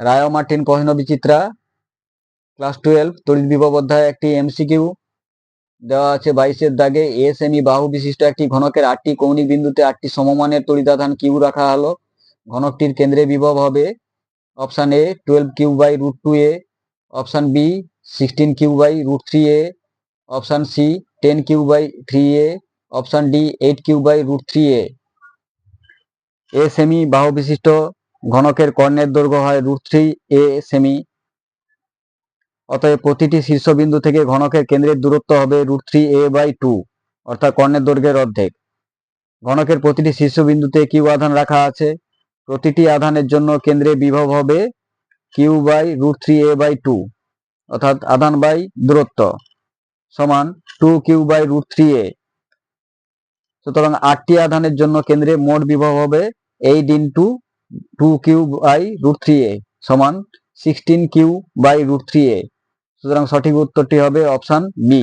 রায় Martin প্রশ্ন বিচিত্রা, class twelve, তড়িৎ বিভব অধ্যায় একটি এমসিকিউ দেওয়া আছে। বাইশের দাগে এ সেমি বাহু বিশিষ্ট একটি ঘনকের আটটি কৌণিক বিন্দুতে আটটি সমমানের তড়িতাধান কিউ রাখা হলো। ঘনকটির কেন্দ্রে বিভব হবে option A twelve Q by root two A, option B sixteen Q by root three A, option C ten Q by three A, option D eight Q by root three A. A semi বাহু বিশিষ্ট ঘনকের কর্ণের দৈর্ঘ্য হয় root three এ semi. অতএব প্রতিটি শীর্ষবিন্দু থেকে ঘনকের কেন্দ্রের দূরত্ব হবে root three A by two, অর্থাৎ কর্ণের দৈর্ঘ্যের অর্ধেক। ঘনকের প্রতিটি শীর্ষবিন্দুতে কিউ আধান রাখা আছে। প্রতিটি আধানের জন্য কেন্দ্রে বিভব হবে Q by root three A by two, অর্থাৎ আধান বাই দূরত্ব সমান two Q by root three A. সুতরাং আটটি আধানের জন্য কেন্দ্রে মোট বিভব হবে eight into two Q by root three A সমান sixteen Q by root three A. সুতরাং সঠিক উত্তরটি হবে অপশান বি।